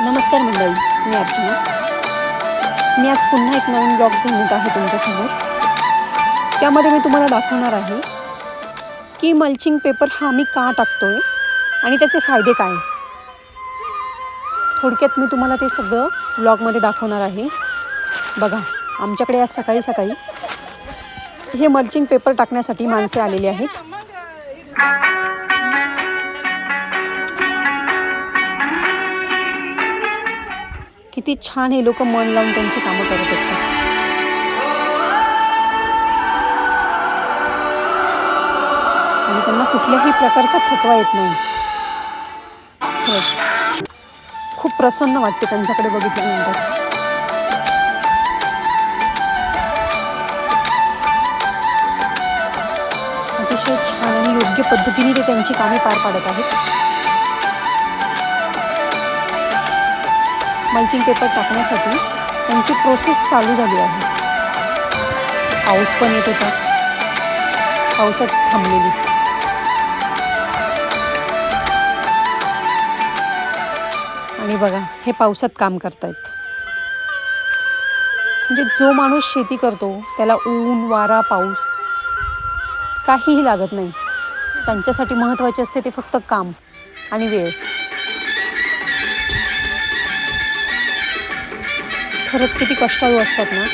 नमस्कार मंडळी मी अर्चना. मी आज पुन्हा एक नवीन ब्लॉग घेऊन येत आहे तुमच्यासमोर. त्यामध्ये मी तुम्हाला दाखवणार आहे की मल्चिंग पेपर हा आम्ही का टाकतो आहे आणि त्याचे फायदे काय थोडक्यात मी तुम्हाला ते सगळं ब्लॉगमध्ये दाखवणार आहे. बघा आमच्याकडे आज सकाळी सकाळी हे मल्चिंग पेपर टाकण्यासाठी माणसे आलेली आहेत. किती छान हे लोक मन लावून त्यांची कामं करत असतात. आणि त्यांना कुठल्याही प्रकारचा थकवा येत नाही. खरंच. खूप प्रसन्न वाटते त्यांच्याकडे बघितल्यानंतर. अतिशय छान आणि योग्य पद्धतीने ते त्यांची कामे पार पाडत आहेत. मल्चिंग पेपर टाकण्यासाठी त्यांची प्रोसेस चालू झाली आहे. पाऊस पण येत होता. पावसात थांबलेली. आणि बघा हे पावसात काम करतायत. म्हणजे जो माणूस शेती करतो त्याला ऊन वारा पाऊस काहीही लागत नाही. त्यांच्यासाठी महत्त्वाचे असते ते फक्त काम आणि वेळ. खरंच किती कष्टाळू असतात ना.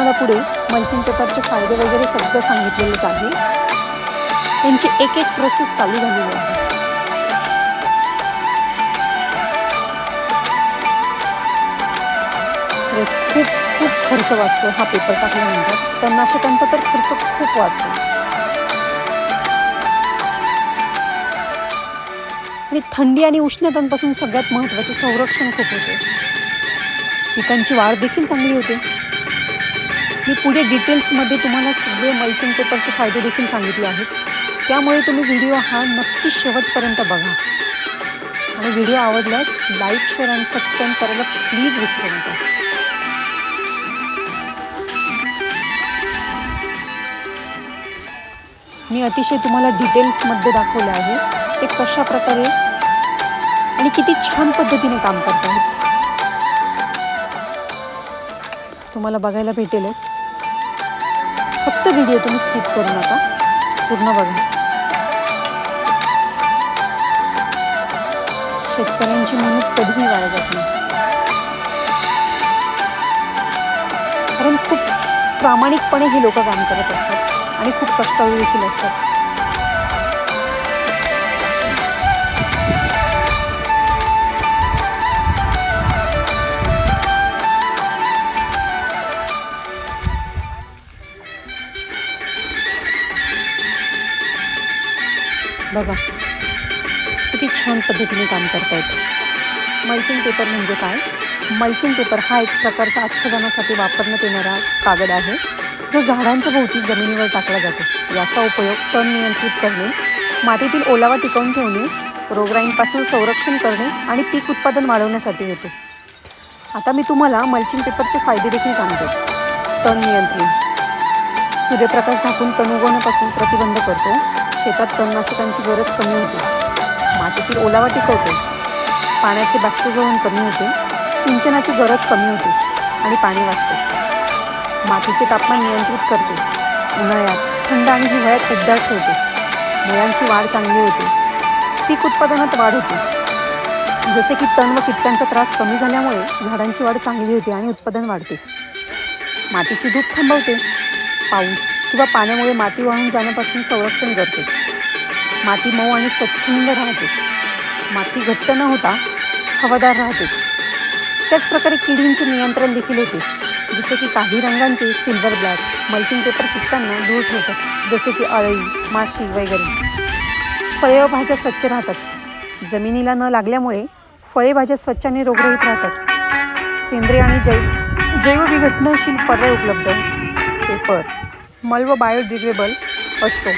तुम्हाला पुढे मल्चिंग पेपरचे फायदे वगैरे सगळं सांगितलेलंच आहे. त्यांची एक एक प्रोसेस चालू झालेली आहे. खूप खूप खर्च वाचतो हा पेपर टाकल्यानंतर. तणनाशकांचा तर खर्च खूप वाचतो. आणि थंडी आणि उष्णतांपासून सगळ्यात महत्त्वाचे संरक्षण खूप होते. पिकांची वाढ देखील चांगली होते. मी पुढे डिटेल्समध्ये तुम्हाला सगळे मल्चिंग पेपरचे फायदे देखील सांगितले आहेत. त्यामुळे तुम्ही व्हिडिओ हा नक्की शेवटपर्यंत बघा. आणि व्हिडिओ आवडल्यास लाईक शेअर आणि सबस्क्राईब करायला प्लीज विसरू नका. मी अतिशय तुम्हाला डिटेल्समध्ये दाखवले आहे. ते कशा प्रकारे आणि किती छान पद्धतीने काम करत आहेत तुम्हाला बघायला भेटेलच. फक्त व्हिडिओ तुम्ही स्किप करू नका. पूर्ण बघा. शेतकऱ्यांची मेहनत कधीही वाया जात नाही. कारण खूप प्रामाणिकपणे ही लोक काम करत असतात आणि खूप कष्टाळू देखील असतात. बघा. किती छान पद्धतीने काम करतायत. मल्चिंग पेपर म्हणजे काय? मल्चिंग पेपर हा एक प्रकारचा आच्छादनासाठी वापरण्यात येणारा कागद आहे. जो झाडांच्या भोवती जमिनीवर टाकला जातो. याचा उपयोग तण नियंत्रित करणे मातीतील ओलावा टिकवून ठेवणे रोगराईंपासून संरक्षण करणे आणि पीक उत्पादन वाढवण्यासाठी होतो आता मी तुम्हाला मल्चिंग पेपरचे फायदे देखील सांगतो. तण नियंत्रण. सूर्यप्रकाश झाकून तण उगवण्यापासून प्रतिबंध करतो. शेतात तणनाशकांची गरज कमी होते. मातीतील ओलावा टिकवते. पाण्याचे बाष्पीभवन कमी होते. सिंचनाची गरज कमी होते आणि पाणी वाचते. मातीचे तापमान नियंत्रित करते. उन्हाळ्यात थंड आणि हिवाळ्यात उबदार ठेवते. मुळांची वाढ चांगली होते. पीक उत्पादनात वाढ होते. जसे की तण व कीटकांचा त्रास कमी झाल्यामुळे झाडांची वाढ चांगली होते आणि उत्पादन वाढते. मातीची धूप थांबवते. पाऊस किंवा पाण्यामुळे माती वाहून जाण्यापासून संरक्षण करते. माती मऊ आणि स्वच्छंद राहते. माती घट्ट न होता हवादार राहते. त्याचप्रकारे किडींचे नियंत्रण देखील होते. जसे की काही रंगांचे सिल्वर ब्लॅक मल्चिंग पेपर पिकताना दूर ठेवतात जसे की अळी माशी वगैरे. फळे व भाज्या स्वच्छ राहतात. जमिनीला न लागल्यामुळे फळे भाज्या स्वच्छ आणि रोगरहित राहतात. सेंद्रिय आणि जैव जैवविघटनशील पर्याय उपलब्ध. पेपर. मल व बायोडिग्रेबल असतो.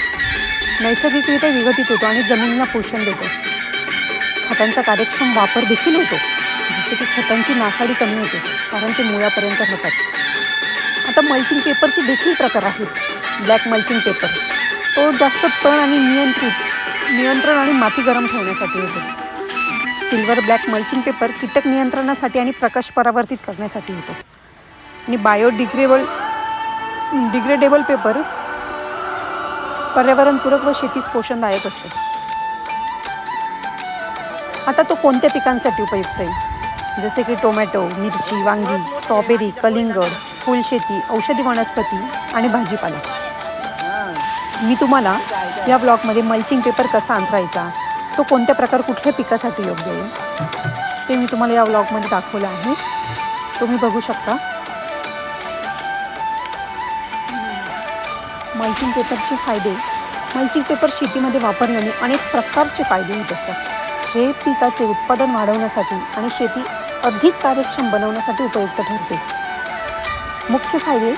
नैसर्गिकरित्या विघटित होतो आणि जमिनीला पोषण देतो. खतांचा कार्यक्षम वापर देखील होतो. जसे की खतांची नासाडी कमी होते कारण ते मुळापर्यंत होतात. आता मल्चिंग पेपरचे देखील प्रकार आहेत. ब्लॅक मल्चिंग पेपर तो जास्त तण आणि नियंत्रित नियंत्रण आणि माती गरम ठेवण्यासाठी होतो. सिल्वर ब्लॅक मल्चिंग पेपर कीटक नियंत्रणासाठी आणि प्रकाश परावर्तित करण्यासाठी होतो. आणि बायोडिग्रेबल डिग्रेडेबल पेपर. पर्यावरणपूरक व शेतीस पोषणदायक असतो. आता तो कोणत्या पिकांसाठी उपयुक्त आहे? जसे की टोमॅटो मिरची वांगी स्ट्रॉबेरी कलिंगड फुलशेती औषधी वनस्पती आणि भाजीपाला. मी तुम्हाला या ब्लॉगमध्ये मल्चिंग पेपर कसा अंतरायचा तो कोणत्या प्रकार कुठल्या पिकासाठी योग्य आहे ते मी तुम्हाला या ब्लॉगमध्ये दाखवलं आहे. तुम्ही बघू शकता. मल्चिंग पेपरचे फायदे. मल्चिंग पेपर शेतीमध्ये वापरल्याने अनेक प्रकारचे फायदे होत असतात. हे पिकाचे उत्पादन वाढवण्यासाठी आणि शेती अधिक कार्यक्षम बनवण्यासाठी उपयुक्त ठरते. मुख्य फायदे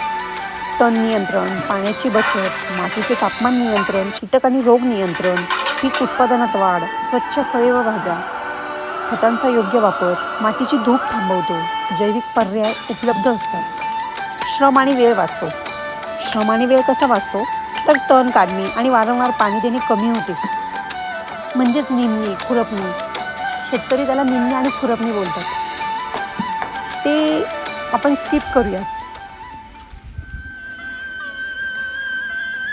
तण नियंत्रण पाण्याची बचत मातीचे तापमान नियंत्रण कीटक आणि रोग नियंत्रण पीक उत्पादनात वाढ स्वच्छ फळे व भाज्या खतांचा योग्य वापर मातीची धूप थांबवतो जैविक पर्याय उपलब्ध असतात. श्रम आणि वेळ वाचतो. श्रमाने वेळ कसा वाचतो? तर तण काढणे आणि वारंवार पाणी देणे कमी होते. म्हणजेच निंदणी खुरपणी. शेतकरी त्याला निंदणी आणि खुरपणी बोलतात. ते आपण स्किप करूया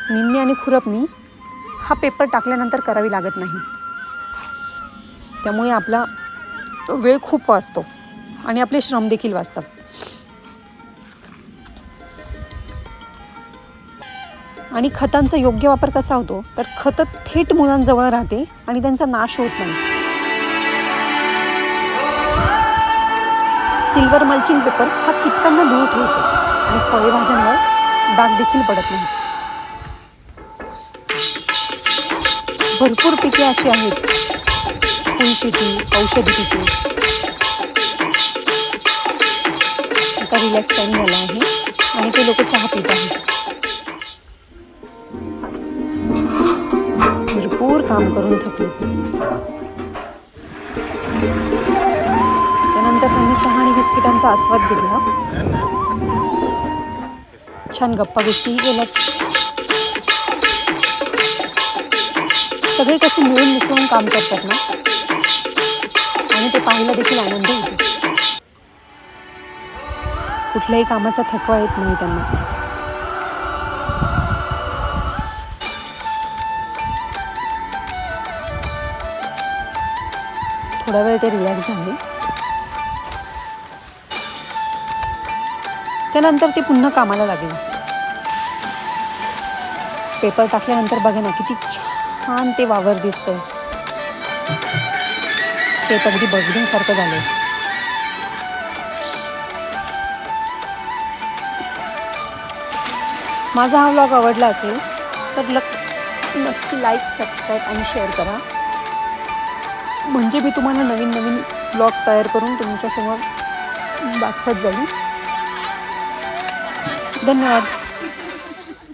निंदणी आणि खुरपणी हा पेपर टाकल्यानंतर करावी लागत नाही. त्यामुळे आपला वेळ खूप वाचतो आणि आपले श्रम देखील वाचतात. आणि खतांचा योग्य वापर कसा होतो? तर खतं थेट मुलांजवळ राहते आणि त्यांचा नाश होत नाही. सिल्वर मल्चिंग पेपर हा कीटकांना दूर ठेवतो आणि फळेभाज्यांवर डाग देखील पडत नाही. भरपूर पिके अशी आहेत. फुलशेती औषधी पिके. आता रिलॅक्स टाईम झाला आहे आणि ते लोक चहा पित आहेत. काम करून थकले. त्यानंतर त्यांनी चहा आणि बिस्किटांचा आस्वाद घेतला. छान गप्पा गोष्टीही केल्यात सगळे कसे मिळून मिसळून काम करतात ना? आणि ते पाहायला देखील आनंद होतो. कुठल्याही कामाचा थकवा येत नाही त्यांना. थोडा वेळ ते रिलॅक्स झाले. त्यानंतर ते पुन्हा कामाला लागले. पेपर टाकल्यानंतर बघा ना किती छान ते वावर दिसतंय. शेत अगदी बघण्यासारखं झालंय. माझा हा व्लॉग आवडला असेल तर लक नक्की लाईक सबस्क्राईब आणि शेअर करा. म्हणजे मी तुम्हाला नवीन नवीन ब्लॉग तयार करून तुमच्यासमोर दाखवत जाईल. धन्यवाद.